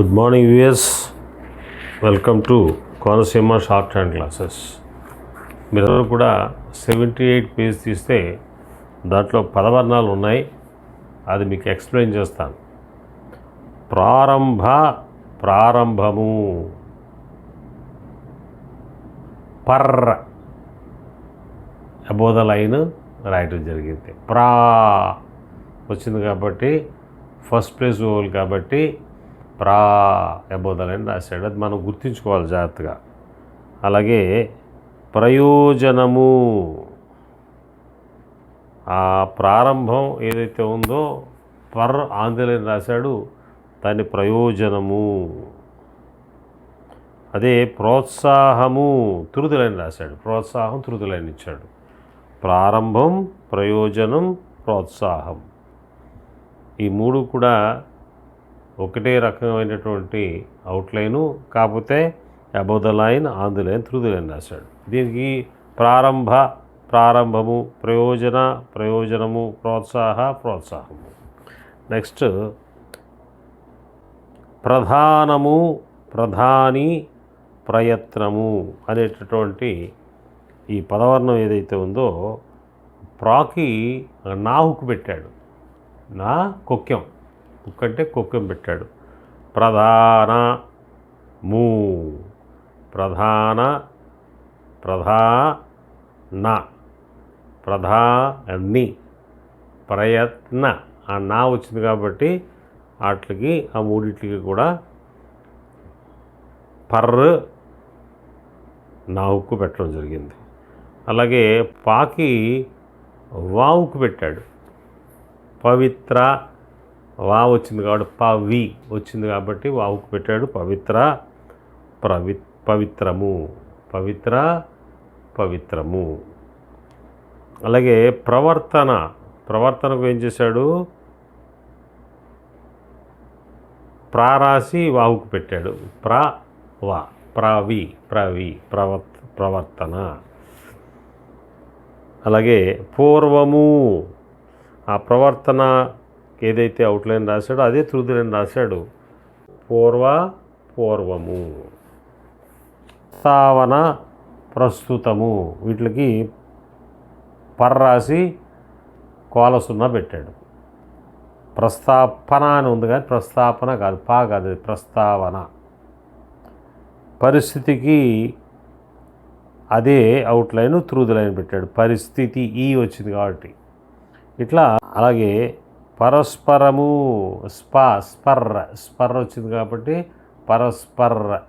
Good morning us welcome to Konaseema shorthand classes. మీరందరూ కూడా seventy eight page తీస్తే దాంట్లో పదవర్ణాలు ఉన్నాయి. అది మీకు ఎక్స్ప్లెయిన్ చేస్తాను. ప్రారంభ ప్రారంభము. పర్ర అబోధ లైన్ రాయటం జరిగింది. ప్రా వచ్చింది కాబట్టి ఫస్ట్ ప్లేస్ ఓవల్ కాబట్టి ప్రా ఎబోధలని రాశాడు. అది మనం గుర్తుంచుకోవాలి జాగ్రత్తగా. అలాగే ప్రయోజనము. ఆ ప్రారంభం ఏదైతే ఉందో పర్ ఆంధ్రలైన్ రాశాడు. దాని ప్రయోజనము. అదే ప్రోత్సాహము తురుదులైన రాశాడు. ప్రోత్సాహం తురుదులైన ఇచ్చాడు. ప్రారంభం ప్రయోజనం ప్రోత్సాహం. ఈ మూడు కూడా ఒకటే రకమైనటువంటి అవుట్లైను కాకపోతే above the line on the line through the line రాశాడు. దీనికి ప్రారంభ ప్రారంభము ప్రయోజన ప్రయోజనము ప్రోత్సాహ ప్రోత్సాహము. నెక్స్ట్ ప్రధానము ప్రధాని ప్రయత్నము అనేటటువంటి ఈ పదవర్ణం ఏదైతే ఉందో ప్రాకి నాహుకు పెట్టాడు. నా కొక్కెం కుక్ అంటే పెట్టాడు. ప్రధాన మూ. ప్రధాన ప్రధాన ప్రధాని ప్రయత్న ఆ నా వచ్చింది కాబట్టి వాటికి ఆ మూడిట్లకి కూడా పర్ర నా ఉక్కు పెట్టడం జరిగింది. అలాగే పాకి వావుకు పెట్టాడు. పవిత్ర వా వచ్చింది కాబట్టి పవి వచ్చింది కాబట్టి వావుకు పెట్టాడు పవిత్ర ప్రవి పవిత్రము పవిత్ర పవిత్రము. అలాగే ప్రవర్తన ప్రవర్తనకు ఏం చేశాడు? ప్రారాసి వావుకు పెట్టాడు. ప్ర వా ప్రవి ప్రవి ప్రవర్త ప్రవర్తన. అలాగే పూర్వము ఆ ప్రవర్తన ఏదైతే అవుట్లైన్ రాశాడో అదే త్రుదులైన్ రాశాడు. పూర్వ పూర్వము. ప్రస్తావన ప్రస్తుతము. వీటికి పర్రాసి కోల సున్నా పెట్టాడు. ప్రస్తాపన అని ఉంది కానీ ప్రస్తాపన కాదు పా కాదు అది ప్రస్తావన. పరిస్థితికి అదే అవుట్లైన్ త్రూది లైన్ పెట్టాడు. పరిస్థితి ఈ వచ్చింది కాబట్టి. ఇట్లా అలాగే పరస్పరము స్పా స్పర్ర స్పర్ర వచ్చింది కాబట్టి పరస్పర్ర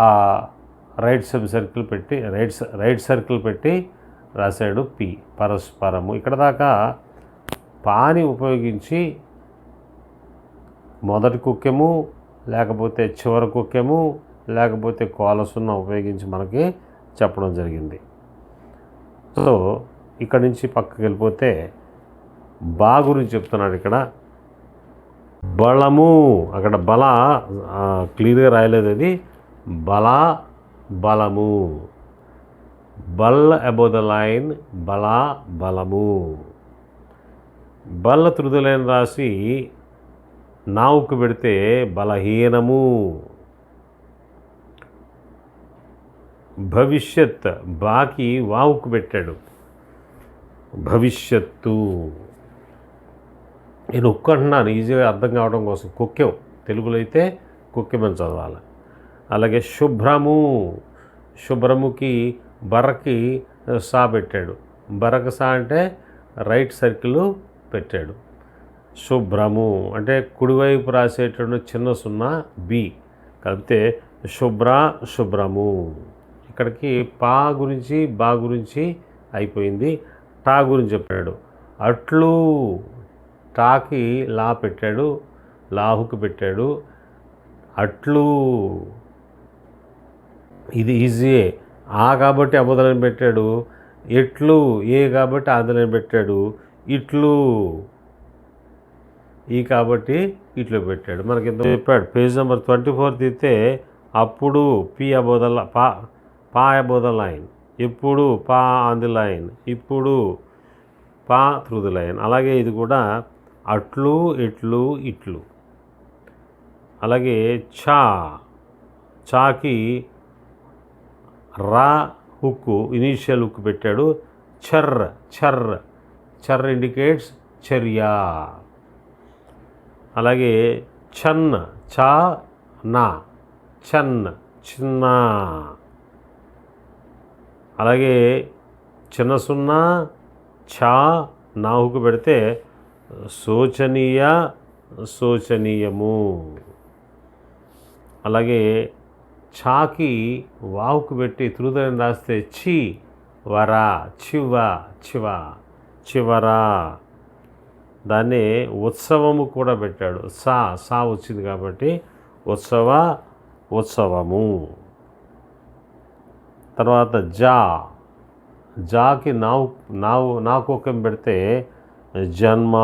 ఆ రైట్ సబ్ సర్కిల్ పెట్టి రైట్ స- రైట్ సర్కిల్ పెట్టి రాశాడు పి పరస్పరము. ఇక్కడ దాకా పాని ఉపయోగించి మొదటి కుక్కెము లేకపోతే చివరి కుక్కెము లేకపోతే కోలసున్న ఉపయోగించి మనకి చెప్పడం జరిగింది. సో ఇక్కడ నుంచి పక్కకి వెళ్ళిపోతే బా గురించి చెప్తున్నాడు ఇక్కడ. బలము. అక్కడ బల క్లియర్గా రాయలేదు అది. బల బలము. బల్ అబౌ ద లైన్ బల బలము. బల్ల తృదులైన రాసి నావుకు పెడితే బలహీనము. భవిష్యత్ బాకి వావుకు పెట్టాడు. భవిష్యత్తు. నేను ఒక్క అంటున్నాను ఈజీగా అర్థం కావడం కోసం. కుక్కెం తెలుగులో అయితే కుక్యమని చదవాలి. అలాగే శుభ్రము శుభ్రముకి బర్రకి సా పెట్టాడు. బర్రకు సా అంటే రైట్ సర్కిల్ పెట్టాడు. శుభ్రము అంటే కుడివైపు రాసేటువంటి చిన్న సున్నా బి. కలిపితే శుభ్ర శుభ్రము. ఇక్కడికి పా గురించి బా గురించి అయిపోయింది. టా గురించి చెప్పాడు. అట్లు టాకి లా పెట్టాడు లాహుకు పెట్టాడు. అట్లు ఇది ఈజీయే. ఆ కాబట్టి అబోధనని పెట్టాడు. ఎట్లు ఏ కాబట్టి ఆందోళన పెట్టాడు. ఇట్లు ఈ కాబట్టి ఇట్లు పెట్టాడు. మనకి ఇంత చెప్పాడు పేజ్ నెంబర్ ట్వంటీ ఫోర్ తీస్తే అప్పుడు పి అబోధ పా పా అబోధ లైన్. ఇప్పుడు పా ఆన్ ది లైన్ ఇప్పుడు పా త్రూ ది లైన్. అలాగే ఇది కూడా అట్లు ఇట్లు ఇట్లు. అలాగే చా చాకి రా హుక్కు ఇనీషియల్ హుక్ పెట్టాడు. చర్ చర్ చర్ ఇండికేట్స్ చర్య. అలాగే చన్ చా నా చన్ చిన్న. అలాగే చిన్న సున్నా ఛా నాహుకు పెడితే శోచనీయ శోచనీయము. అలాగే ఛాకి వావుకు పెట్టి త్రుదని రాస్తే చి వరా చివ చివ చివరా దాన్ని ఉత్సవము కూడా పెట్టాడు. సా సా వచ్చింది కాబట్టి ఉత్సవ ఉత్సవము. తర్వాత జా. జాకి నావు నావు నాకోకం పెడితే జన్మ.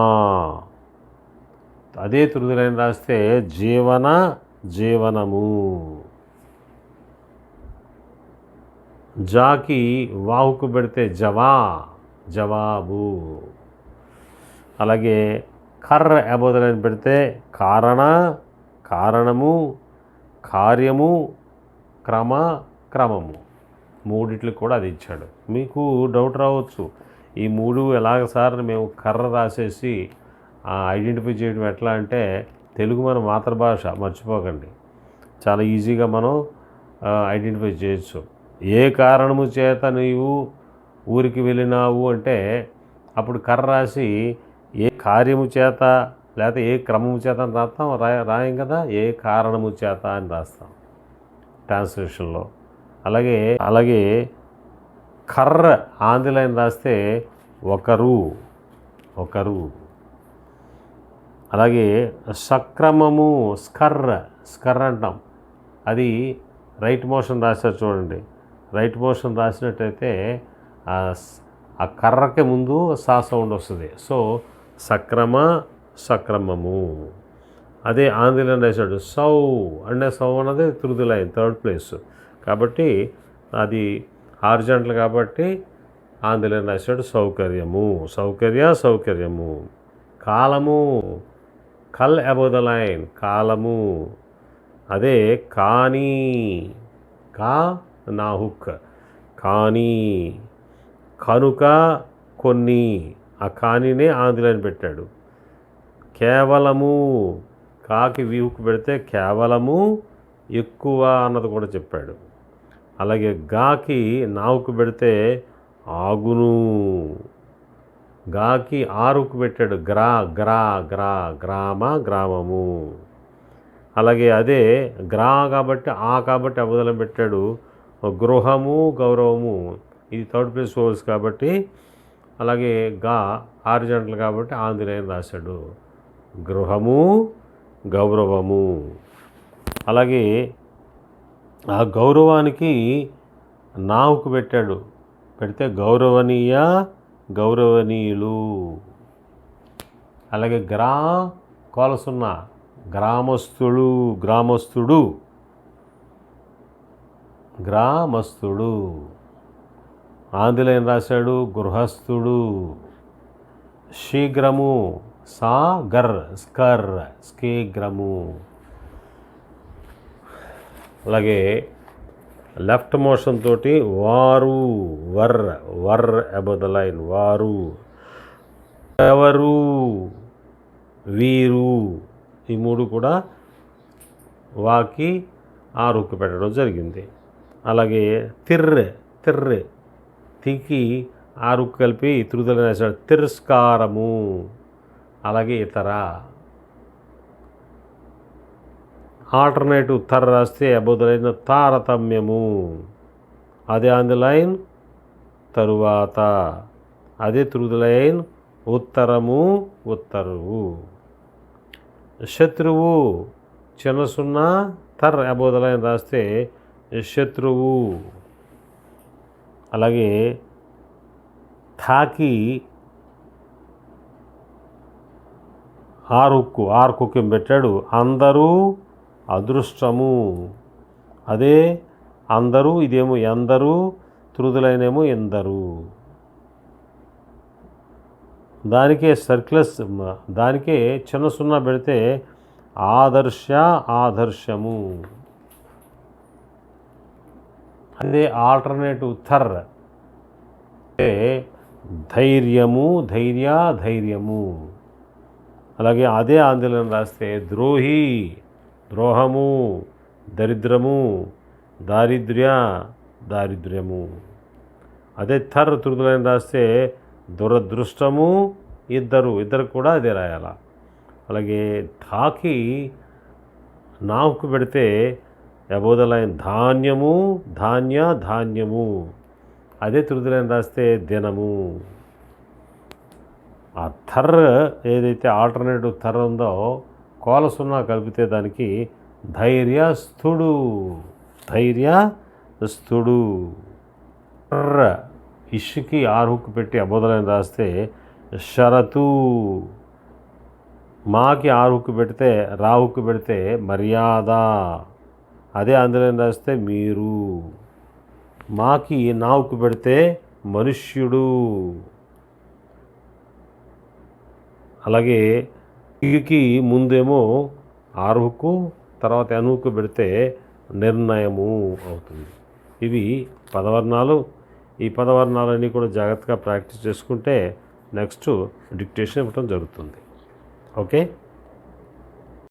అదే తృదులైన రాస్తే జీవన జీవనము. జాకి వాహుకు పెడితే జవా జవాబు. అలాగే కర్ర అబోధలని పెడితే కారణ కారణము కార్యము క్రమ క్రమము. మూడిట్లకు కూడా అది ఇచ్చాడు. మీకు డౌట్ రావచ్చు. ఈ మూడు ఎలాగ సార్ మేము కర్ర రాసేసి ఐడెంటిఫై చేయడం ఎట్లా అంటే తెలుగు మన మాతృభాష మర్చిపోకండి. చాలా ఈజీగా మనం ఐడెంటిఫై చేయొచ్చు. ఏ కారణము చేత నీవు ఊరికి వెళ్ళినావు అంటే అప్పుడు కర్ర రాసి ఏ కార్యము చేత లేకపోతే ఏ క్రమము చేత అని రాస్తాం రాయం కదా? ఏ కారణము చేత అని రాస్తాం. ట్రాన్స్లేషన్లో అలాగే అలాగే కర్ర ఆంధ్రలైన్ రాస్తే ఒకరు ఒకరు. అలాగే సక్రమము స్కర్ర స్కర్ర అంటాం. అది రైట్ మోషన్ రాశారు చూడండి. రైట్ మోషన్ రాసినట్టయితే ఆ కర్రకి ముందు సా సౌండ్ వస్తుంది. సో సక్రమ సక్రమము. అదే ఆంధ్రలో రాశాడు. సౌ అంటే సౌ అన్నది తృదులైన్ థర్డ్ ప్లేస్. కాబట్టి అది హార్జెంటల్ కాబట్టి అందులో రాశాడు సౌకర్యము. సౌకర్య సౌకర్యము. కాలము. కల్ అబౌ ద లైన్. కాలము. అదే కానీ. కా నా హుక్. కానీ. కనుక కొన్ని. ఆ కానీనే ఆంధ్రని పెట్టాడు. కేవలము. కాకి వీహుకు పెడితే కేవలము ఎక్కువ అన్నది కూడా చెప్పాడు. అలాగే గాకి నావుకు పెడితే ఆగును. గాకి ఆరుకు పెట్టాడు గ్రా గ్రా గ్రా గ్రామ గ్రామము. అలాగే అదే గ్రా కాబట్టి ఆ కాబట్టి అబుదలం పెట్టాడు. గృహము గౌరవము. ఇది థర్డ్ ప్లేస్ హోల్స్ కాబట్టి అలాగే గా ఆరిజంటల్ కాబట్టి ఆంధ్రేయం రాశాడు. గృహము గౌరవము. అలాగే ఆ గౌరవానికి నావుకు పెట్టాడు. పెడితే గౌరవనీయ గౌరవనీయులు. అలాగే గ్రా కోలసున్న గ్రామస్తుడు గ్రామస్తుడు గ్రామస్తుడు ఆంధ్రలో రాశాడు? గృహస్థుడు. శీఘ్రము సాగర్ స్కర్ శీఘ్రము అలాగే లెఫ్ట్ మోషన్ తోటి వారు వర్ వర్ అబౌ ద లైన్ వారు. ఎవరు వీరు. ఈ మూడు కూడా వాకి ఆరుకు పెట్టడం జరిగింది. అలాగే తిర్రె తిర్రె తికి ఆరుకు కలిపి తృదల తిరస్కారము. అలాగే ఇతర. ఆల్టర్నేటివ్ తర రాస్తే అబోధలైన తారతమ్యము. అదే ఆన్ ది లైన్ తరువాత. అదే త్రూ ది లైన్ ఉత్తరము ఉత్తరువు శత్రువు చిన్న సున్నా తర్ అబోధలైన రాస్తే శత్రువు. అలాగే థాకి ఆరుక్కు ఆరుకుక్యం పెట్టాడు. అందరూ అదృష్టము. అదే అందరూ ఇదేమో ఎందరూ తృదులైనేమో ఎందరు. దానికే సర్క్యులస్ దానికే చిన్న సున్నా పెడితే ఆదర్శ ఆదర్శము. అదే ఆల్టర్నేటివ్ థర్. అంటే ధైర్యము ధైర్య ధైర్యము. అలాగే అదే ఆందోళన రాస్తే ద్రోహి. ద్రోహము దరిద్రము దారిద్ర్య దారిద్ర్యము. అదే థర్ తృదులైన రాస్తే దురదృష్టము ఇద్దరు ఇద్దరు కూడా అదే రాయాల. అలాగే ధాకి నాకు పెడితే అబౌ ధాన్యము ధాన్య ధాన్యము. అదే తృదులైన రాస్తే దినము. ఆ థర్ ఏదైతే ఆల్టర్నేటివ్ థర్ ఉందో కోల సున్నా కలిపితే దానికి ధైర్యస్థుడు. ధైర్యస్థుడు. ర. ఇష్కి ఆరు హుక్కు పెట్టి అబోధలని రాస్తే షరతు మాకి ఆరుహుక్కు పెడితే రాహుక్కు పెడితే మర్యాద. అదే అందులో రాస్తే మీరు. మాకి నా హుక్కు పెడితే మనుష్యుడు. అలాగే ఇకి ముందేమో ఆరు తర్వాత అనువుకు పెడితే నిర్ణయము అవుతుంది. ఇవి పదవర్ణాలు. ఈ పదవర్ణాలన్నీ కూడా జాగ్రత్తగా ప్రాక్టీస్ చేసుకుంటే నెక్స్ట్ డిక్టేషన్ ఇవ్వటం జరుగుతుంది. ఓకే?